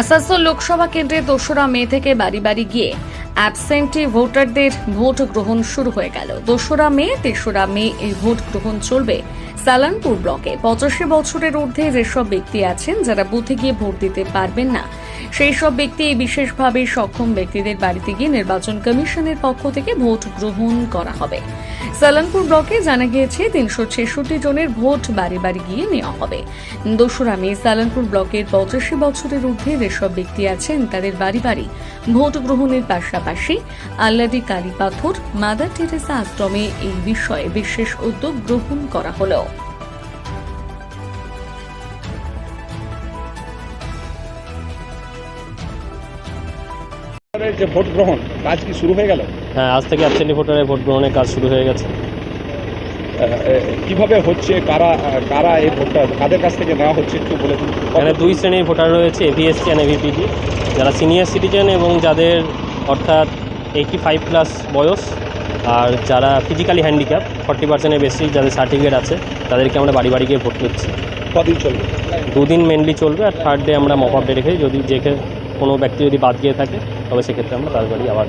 আসানসোল লোকসভা কেন্দ্রে দোসরা মে থেকে বাড়ি বাড়ি গিয়ে অ্যাবসেন্টি ভোটারদের ভোট গ্রহণ শুরু হয়ে গেল। দোসরা মে, তেসরা মে এই ভোট গ্রহণ চলবে। সালানপুর ব্লকে পঁচাশি বছরের ঊর্ধ্বে যেসব ব্যক্তি আছেন, যারা বুথে গিয়ে ভোট দিতে পারবেন না সেই সব ব্যক্তি বিশেষভাবে সক্ষম ব্যক্তিদের বাড়িতে গিয়ে নির্বাচন কমিশনের পক্ষ থেকে ভোট গ্রহণ করা হবে। সালানপুর ব্লকে জানা গিয়েছে, তিনশো ছেষট্টি জনের ভোট বাড়ি বাড়ি গিয়ে নেওয়া হবে। দোসরা মে সালানপুর ব্লকের পঁচাশি বছরের ঊর্ধ্বে যেসব ব্যক্তি আছেন, তাদের বাড়ি বাড়ি ভোট গ্রহণের পাশাপাশি আল্লাদি কালী পাথর মাদার টেরেসা আশ্রমে এই বিষয়ে বিশেষ উদ্যোগ গ্রহণ করা হলো। যে ভোট গ্রহণ কাজ কি শুরু হয়ে গেল? হ্যাঁ আজ থেকে অ্যাবসেন্টি ভোটারের ভোট গ্রহণের কাজ শুরু হয়ে গেছে। কীভাবে হচ্ছে কারা কারা এই ভোটটা কাদের কাছ থেকে নেওয়া হচ্ছে একটু বলে দিন। এখানে দুই শ্রেণির ভোটার রয়েছে এভিএসসি অ্যান্ড এভিপিডি যারা সিনিয়র সিটিজেন এবং যাদের অর্থাৎ এইটি ফাইভ প্লাস বয়স আর যারা ফিজিক্যালি হ্যান্ডিক্যাপ ফর্টি পার্সেন্টের বেশি যাদের সার্টিফিকেট আছে তাদেরকে আমরা বাড়ি বাড়ি গিয়ে ভোট দিচ্ছি। কদিন চলবে? দুদিন মেনলি চলবে আর থার্ড ডে আমরা মক আপ ডে রেখে যদি যে কোনো ব্যক্তি যদি বাদ গিয়ে থাকে তবে সেক্ষেত্রে আমরা তার বাড়ি আবার